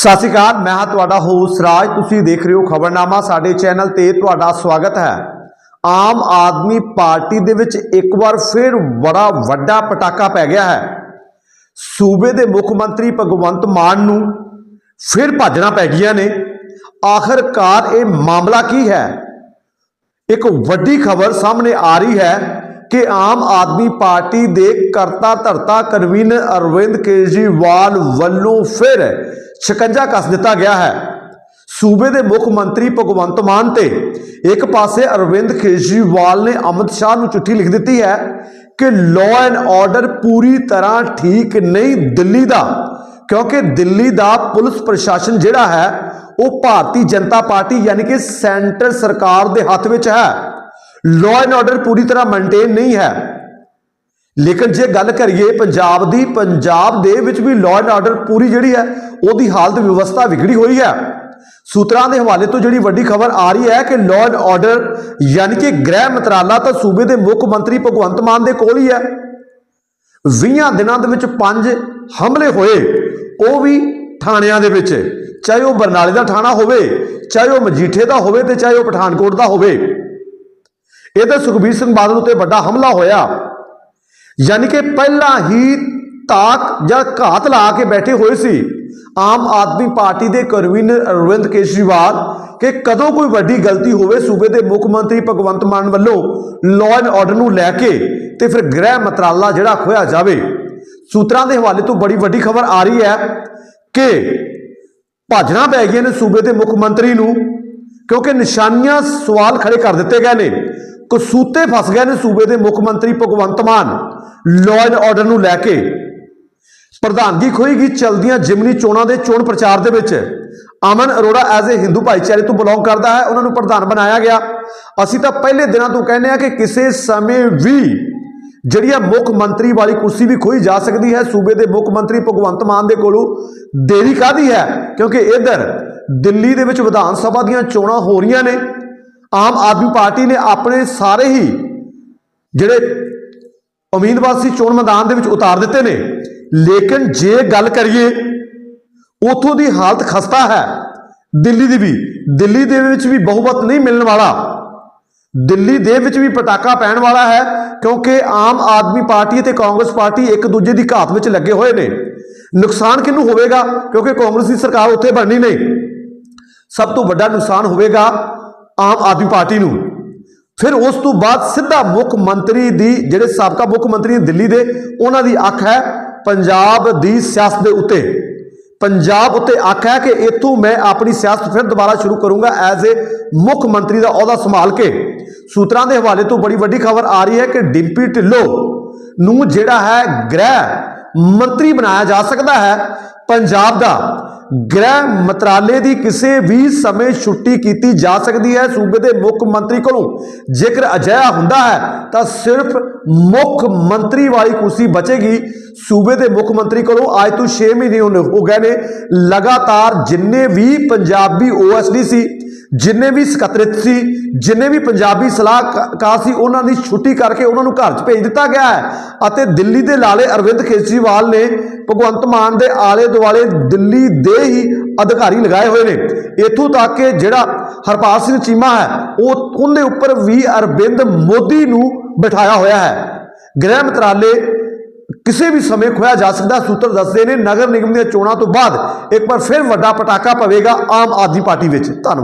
ਸਤਿ ਸ਼੍ਰੀ ਅਕਾਲ, ਮੈਂ ਹਾਂ ਤੁਹਾਡਾ ਹੋਸਟ ਰਾਜ। ਤੁਸੀਂ ਦੇਖ ਰਹੇ ਹੋ ਖਬਰਨਾਮਾ, ਸਾਡੇ ਚੈਨਲ ਤੇ ਤੁਹਾਡਾ ਸਵਾਗਤ ਹੈ। ਆਮ ਆਦਮੀ ਪਾਰਟੀ ਦੇ ਵਿੱਚ ਇੱਕ ਵਾਰ ਫਿਰ ਬੜਾ ਵੱਡਾ ਪਟਾਕਾ ਪੈ ਗਿਆ ਹੈ। ਸੂਬੇ ਦੇ ਮੁੱਖ ਮੰਤਰੀ ਭਗਵੰਤ ਮਾਨ ਨੂੰ ਫਿਰ ਭਾਜਣਾ ਪੈ ਗਈਆਂ ਨੇ। ਆਖਰਕਾਰ ਇਹ ਮਾਮਲਾ ਕੀ ਹੈ? ਇੱਕ ਵੱਡੀ ਖਬਰ ਸਾਹਮਣੇ ਆ ਰਹੀ ਹੈ। ਕਿ ਆਮ ਆਦਮੀ ਪਾਰਟੀ ਦੇ ਕਰਤਾ ਧਰਤਾ ਕਨਵੀਨਰ ਅਰਵਿੰਦ ਕੇਜਰੀਵਾਲ ਵੱਲੋਂ ਫਿਰ ਸ਼ਿਕੰਜਾ ਕੱਸ ਦਿੱਤਾ ਗਿਆ ਹੈ। ਸੂਬੇ ਦੇ ਮੁੱਖ ਮੰਤਰੀ ਭਗਵੰਤ ਮਾਨ ਤੇ ਇੱਕ ਪਾਸੇ ਅਰਵਿੰਦ ਕੇਜਰੀਵਾਲ ਨੇ ਅਮਿਤ ਸ਼ਾਹ ਨੂੰ ਚਿੱਠੀ ਲਿਖ ਦਿੱਤੀ ਹੈ ਕਿ ਲਾਅ ਐਂਡ ਆਰਡਰ ਪੂਰੀ ਤਰ੍ਹਾਂ ਠੀਕ ਨਹੀਂ ਦਿੱਲੀ ਦਾ, ਕਿਉਂਕਿ ਦਿੱਲੀ ਦਾ ਪੁਲਿਸ ਪ੍ਰਸ਼ਾਸਨ ਜਿਹੜਾ ਹੈ, ਉਹ ਭਾਰਤੀ ਜਨਤਾ ਪਾਰਟੀ ਯਾਨੀ ਕਿ ਸੈਂਟਰ ਸਰਕਾਰ ਦੇ ਹੱਥ ਵਿੱਚ ਹੈ। ਲਾਅ ਐਂਡ ਆਰਡਰ ਪੂਰੀ ਤਰ੍ਹਾਂ ਮੇਨਟੇਨ ਨਹੀਂ ਹੈ। ਲੇਕਿਨ ਜੇ ਗੱਲ ਕਰੀਏ ਪੰਜਾਬ ਦੀ, ਪੰਜਾਬ ਦੇ ਵਿੱਚ ਵੀ ਲਾਅ ਐਂਡ ਆਰਡਰ ਪੂਰੀ ਜਿਹੜੀ ਹੈ, ਉਹਦੀ ਹਾਲਤ ਵਿਵਸਥਾ ਵਿਗੜੀ ਹੋਈ ਹੈ। ਸੂਤਰਾਂ ਦੇ ਹਵਾਲੇ ਤੋਂ ਜਿਹੜੀ ਵੱਡੀ ਖਬਰ ਆ ਰਹੀ ਹੈ ਕਿ ਲਾਅ ਐਂਡ ਆਰਡਰ ਯਾਨੀ ਕਿ ਗ੍ਰਹਿ ਮੰਤਰਾਲਾ ਤਾਂ ਸੂਬੇ ਦੇ ਮੁੱਖ ਮੰਤਰੀ ਭਗਵੰਤ ਮਾਨ ਦੇ ਕੋਲ ਹੀ ਹੈ। 20 ਦਿਨਾਂ ਦੇ ਵਿੱਚ ਪੰਜ ਹਮਲੇ ਹੋਏ, ਉਹ ਵੀ ਥਾਣਿਆਂ ਦੇ ਵਿੱਚ, ਚਾਹੇ ਉਹ ਬਰਨਾਲੇ ਦਾ ਥਾਣਾ ਹੋਵੇ, ਚਾਹੇ ਉਹ ਮਜੀਠੇ ਦਾ ਹੋਵੇ ਤੇ ਚਾਹੇ ਉਹ ਪਠਾਨਕੋਟ ਦਾ ਹੋਵੇ। ਇਹ ਤਾਂ ਸੁਖਬੀਰ ਸਿੰਘ ਬਾਦਲ ਉੱਤੇ ਵੱਡਾ ਹਮਲਾ ਹੋਇਆ। ਯਾਨੀ ਕਿ ਪਹਿਲਾਂ ਹੀ ਤਾਕ ਜਾਂ ਘਾਤ ਲਾ ਕੇ ਬੈਠੇ ਹੋਏ ਸੀ। ਆਮ ਆਦਮੀ ਪਾਰਟੀ ਦੇ ਕਨਵੀਨਰ ਅਰਵਿੰਦ ਕੇਜਰੀਵਾਲ ਕਿ ਕਦੋਂ ਕੋਈ ਵੱਡੀ ਗਲਤੀ ਹੋਵੇ ਸੂਬੇ ਦੇ ਮੁੱਖ ਮੰਤਰੀ ਭਗਵੰਤ ਮਾਨ ਵੱਲੋਂ ਲਾਅ ਐਂਡ ਆਰਡਰ ਨੂੰ ਲੈ ਕੇ ਤੇ ਫਿਰ ਗ੍ਰਹਿ ਮੰਤਰਾਲਾ ਜਿਹੜਾ ਖੋਇਆ ਜਾਵੇ। ਸੂਤਰਾਂ ਦੇ ਹਵਾਲੇ ਤੋਂ ਬੜੀ ਵੱਡੀ ਖਬਰ ਆ ਰਹੀ ਹੈ ਕਿ ਭਾਜਣਾ ਪੈ ਗਈਆਂ ਨੇ ਸੂਬੇ ਦੇ ਮੁੱਖ ਮੰਤਰੀ ਨੂੰ ਕਿਉਂਕਿ ਨਿਸ਼ਾਨੀਆਂ ਸਵਾਲ ਖੜੇ ਕਰ ਦਿੱਤੇ ਗਏ ਨੇ। ਕਸੂਤੇ ਫਸ ਗਏ ਨੇ ਸੂਬੇ ਦੇ ਮੁੱਖ ਮੰਤਰੀ Bhagwant Mann. Law and order ਨੂੰ ਲੈ ਕੇ ਪ੍ਰਧਾਨਗੀ ਖੋਏਗੀ ਚਲਦੀਆਂ ਜਿਮਨੀ ਚੋਣਾਂ ਦੇ ਚੋਣ ਪ੍ਰਚਾਰ ਦੇ ਵਿੱਚ। ਅਮਨ ਅਰੋੜਾ ਐਜ਼ ਏ ਹਿੰਦੂ ਭਾਈਚਾਰੇ ਤੋਂ ਬਿਲੋਂਗ ਕਰਦਾ ਹੈ, ਉਹਨਾਂ ਨੂੰ ਪ੍ਰਧਾਨ ਬਣਾਇਆ ਗਿਆ। ਅਸੀਂ ਤਾਂ ਪਹਿਲੇ ਦਿਨਾਂ ਤੋਂ ਕਹਿੰਦੇ ਆ ਕਿ ਕਿਸੇ ਸਮੇਂ ਵੀ ਜਿਹੜੀ ਆ ਮੁੱਖ ਮੰਤਰੀ ਵਾਲੀ ਕੁਰਸੀ ਵੀ ਖੋਈ ਜਾ ਸਕਦੀ ਹੈ, ਸੂਬੇ ਦੇ ਮੁੱਖ ਮੰਤਰੀ ਭਗਵੰਤ ਮਾਨ ਦੇ ਕੋਲੋਂ ਦੇਰੀ ਕਾਦੀ ਹੈ? ਕਿਉਂਕਿ ਇਧਰ ਦਿੱਲੀ ਦੇ ਵਿੱਚ ਵਿਧਾਨ ਸਭਾ ਦੀਆਂ ਚੋਣਾਂ ਹੋ ਰਹੀਆਂ ਨੇ। ਆਮ ਆਦਮੀ ਪਾਰਟੀ ਨੇ ਆਪਣੇ ਸਾਰੇ ਹੀ ਜਿਹੜੇ ਉਮੀਦਵਾਰ ਸੀ ਚੋਣ ਮੈਦਾਨ ਦੇ ਵਿੱਚ ਉਤਾਰ ਦਿੱਤੇ ਨੇ। ਲੇਕਿਨ ਜੇ ਗੱਲ ਕਰੀਏ, ਉਥੋਂ ਦੀ ਹਾਲਤ ਖਸਤਾ ਹੈ। ਦਿੱਲੀ ਦੀ ਵੀ, ਦਿੱਲੀ ਦੇ ਵਿੱਚ ਵੀ ਬਹੁਮਤ ਨਹੀਂ ਮਿਲਣ ਵਾਲਾ। ਦਿੱਲੀ ਦੇ ਵਿੱਚ ਵੀ ਪਟਾਕਾ ਪੈਣ ਵਾਲਾ ਹੈ, ਕਿਉਂਕਿ ਆਮ ਆਦਮੀ ਪਾਰਟੀ ਅਤੇ ਕਾਂਗਰਸ ਪਾਰਟੀ ਇੱਕ ਦੂਜੇ ਦੀ ਘਾਤ ਵਿੱਚ ਲੱਗੇ ਹੋਏ ਨੇ। ਨੁਕਸਾਨ ਕਿਹਨੂੰ ਹੋਵੇਗਾ? ਕਿਉਂਕਿ ਕਾਂਗਰਸ ਦੀ ਸਰਕਾਰ ਉੱਥੇ ਬਣਨੀ ਨਹੀਂ। ਸਭ ਤੋਂ ਵੱਡਾ ਨੁਕਸਾਨ ਹੋਵੇਗਾ ਆਮ ਆਦਮੀ ਪਾਰਟੀ ਨੂੰ। ਫਿਰ ਉਸ ਤੋਂ ਬਾਅਦ ਸਿੱਧਾ ਮੁੱਖ ਮੰਤਰੀ ਦੀ, ਜਿਹੜੇ ਸਾਬਕਾ ਮੁੱਖ ਮੰਤਰੀ ਨੇ ਦਿੱਲੀ ਦੇ, ਉਹਨਾਂ ਦੀ ਅੱਖ ਹੈ ਪੰਜਾਬ ਦੀ ਸਿਆਸਤ ਦੇ ਉੱਤੇ। ਪੰਜਾਬ ਉੱਤੇ ਅੱਖ ਹੈ ਕਿ ਇੱਥੋਂ ਮੈਂ ਆਪਣੀ ਸਿਆਸਤ ਫਿਰ ਦੁਬਾਰਾ ਸ਼ੁਰੂ ਕਰੂੰਗਾ ਐਜ਼ ਏ ਮੁੱਖ ਮੰਤਰੀ ਦਾ ਅਹੁਦਾ ਸੰਭਾਲ ਕੇ। ਸੂਤਰਾਂ ਦੇ ਹਵਾਲੇ ਤੋਂ ਬੜੀ ਵੱਡੀ ਖਬਰ ਆ ਰਹੀ ਹੈ ਕਿ ਡਿੰਪੀ ਢਿੱਲੋਂ ਨੂੰ ਜਿਹੜਾ ਹੈ ਗ੍ਰਹਿ ਮੰਤਰੀ ਬਣਾਇਆ ਜਾ ਸਕਦਾ ਹੈ। ਪੰਜਾਬ ਦਾ ਗ੍ਰਹਿ ਮੰਤਰਾਲੇ ਦੀ ਕਿਸੇ ਵੀ ਸਮੇਂ ਛੁੱਟੀ ਕੀਤੀ ਜਾ ਸਕਦੀ ਹੈ ਸੂਬੇ ਦੇ ਮੁੱਖ ਮੰਤਰੀ ਕੋਲੋਂ। ਜੇਕਰ ਅਜਿਹਾ ਹੁੰਦਾ ਹੈ, ਤਾਂ ਸਿਰਫ ਮੁੱਖ ਮੰਤਰੀ ਵਾਲੀ ਕੁਰਸੀ ਬਚੇਗੀ। ਸੂਬੇ ਦੇ ਮੁੱਖ ਮੰਤਰੀ ਕੋਲੋਂ ਅੱਜ ਤੋਂ 6 ਮਹੀਨੇ ਹੋ ਗਏ ਨੇ। ਲਗਾਤਾਰ ਜਿੰਨੇ ਵੀ ਪੰਜਾਬੀ ਓਐਸਡੀ ਸੀ ਜਿੰਨੇ ਵੀ ਸਕੱਤਰਤ ਸੀ, ਜਿੰਨੇ ਵੀ ਪੰਜਾਬੀ ਸਲਾਹਕਾਰ ਸੀ, ਉਹਨਾਂ ਦੀ ਛੁੱਟੀ ਕਰਕੇ ਉਹਨਾਂ ਨੂੰ ਘਰ 'ਚ ਭੇਜ ਦਿੱਤਾ ਗਿਆ ਹੈ। ਅਤੇ ਦਿੱਲੀ ਦੇ ਲਾਲੇ ਅਰਵਿੰਦ ਕੇਜਰੀਵਾਲ ਨੇ ਭਗਵੰਤ ਮਾਨ ਦੇ ਆਲੇ ਦੁਆਲੇ ਦਿੱਲੀ ਦੇ ਹੀ ਅਧਿਕਾਰੀ ਲਗਾਏ ਹੋਏ ਨੇ। ਇਥੋਂ ਤੱਕ ਕਿ ਜਿਹੜਾ ਹਰਪਾਲ ਸਿੰਘ ਚੀਮਾ ਹੈ, ਉਹ ਉਹਦੇ ਉੱਪਰ ਵੀ ਅਰਵਿੰਦ ਮੋਦੀ ਨੂੰ ਬਿਠਾਇਆ ਹੋਇਆ ਹੈ। ਗ੍ਰਹਿ ਮੰਤਰਾਲੇ ਕਿਸੇ ਵੀ ਸਮੇਂ ਖੋਇਆ ਜਾ ਸਕਦਾ, ਸੂਤਰ ਦੱਸਦੇ ਨੇ, ਨਗਰ ਨਿਗਮ ਦੀਆਂ ਚੋਣਾਂ ਤੋਂ ਬਾਅਦ ਇੱਕ ਵਾਰ ਫਿਰ ਵੱਡਾ ਪਟਾਕਾ ਪਵੇਗਾ ਆਮ ਆਦਮੀ ਪਾਰਟੀ ਵਿੱਚ। ਧੰਨਵਾਦ।